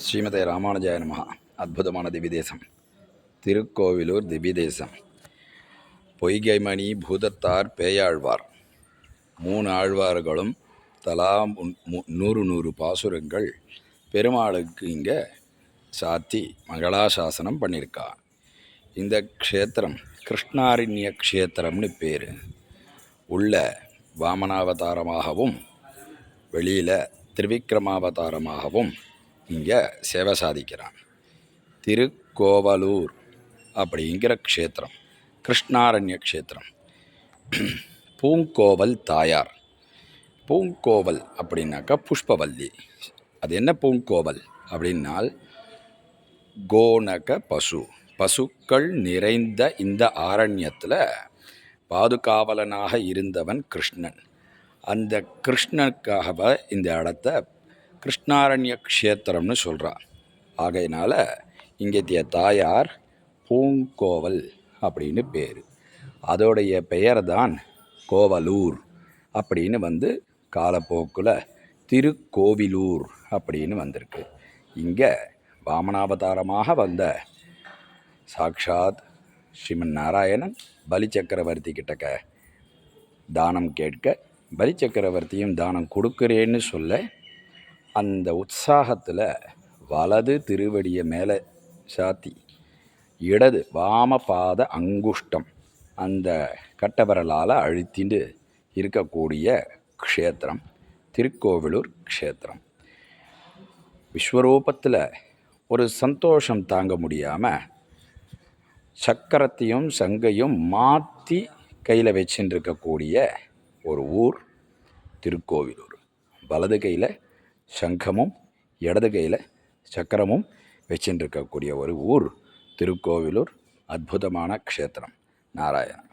ஸ்ரீமதே ராமானுஜாய நமஹா அற்புதமான திவ்யதேசம். திருக்கோவிலூர் திவ்யதேசம். பொய்கைமணி பூதத்தார் பேயாழ்வார். மூணு ஆழ்வார்களும் தலா மு- நூறு நூறு பாசுரங்கள் பெருமாளுக்கு இங்கே சாத்தி மங்களாசாசனம் பண்ணியிருக்கா. இந்த க்ஷேத்திரம் கிருஷ்ணாரண்ய க்ஷேத்திரம்னு பேர். உள்ள வாமனாவதாரமாகவும் வெளியில் திரிவிக்ரமாவதாரமாகவும் இங்கே சேவை சாதிக்கிறான் திருக்கோவலூர் அப்படிங்கிற க்ஷேத்திரம். கிருஷ்ணாரண்ய க்ஷேத்திரம். பூங்கோவல் தாயார். பூங்கோவல் அப்படின்னாக்கா புஷ்பவல்லி. அது என்ன பூங்கோவல்? அப்படின்னால் கோனக பசு. பசுக்கள் நிறைந்த இந்த ஆரண்யத்தில் பாதுகாவலனாக இருந்தவன் கிருஷ்ணன். அந்த கிருஷ்ணனுக்காக இந்த இடத்த கிருஷ்ணாரண்ய க்ஷேத்திரம்னு சொல்கிறான் ஆகையினால் இங்கத்திய தாயார் பூங்கோவல் அப்படின்னு பேர். அதோடைய பெயர் தான் கோவலூர் அப்படின்னு வந்து காலப்போக்கில் திருக்கோவிலூர் அப்படின்னு வந்திருக்கு. இங்கே வாமனாவதாரமாக வந்த சாக்ஷாத் ஸ்ரீமன் நாராயணன் பலி சக்கரவர்த்தி கிட்டக்க தானம் கேட்க பலி சக்கரவர்த்தியும் தானம் கொடுக்குறேன்னு சொல்ல அந்த உற்சாகத்தில் வலது திருவடியை மேலே சாத்தி இடது வாமபாத அங்குஷ்டம் அந்த கட்டவரலால் அழுத்திண்டு இருக்கக்கூடிய க்ஷேத்திரம் திருக்கோவிலூர் க்ஷேத்திரம். விஸ்வரூபத்தில் ஒரு சந்தோஷம் தாங்க முடியாமல் சக்கரத்தையும் சங்கையும் மாற்றி கையில் வச்சுட்டு இருக்கக்கூடிய ஒரு ஊர் திருக்கோவிலூர். வலது கையில் சங்கமும் இடது கையில் சக்கரமும் வச்சுட்டு இருக்கக்கூடிய ஒரு ஊர் திருக்கோவிலூர் அற்புதமான க்ஷேத்திரம் நாராயணன்.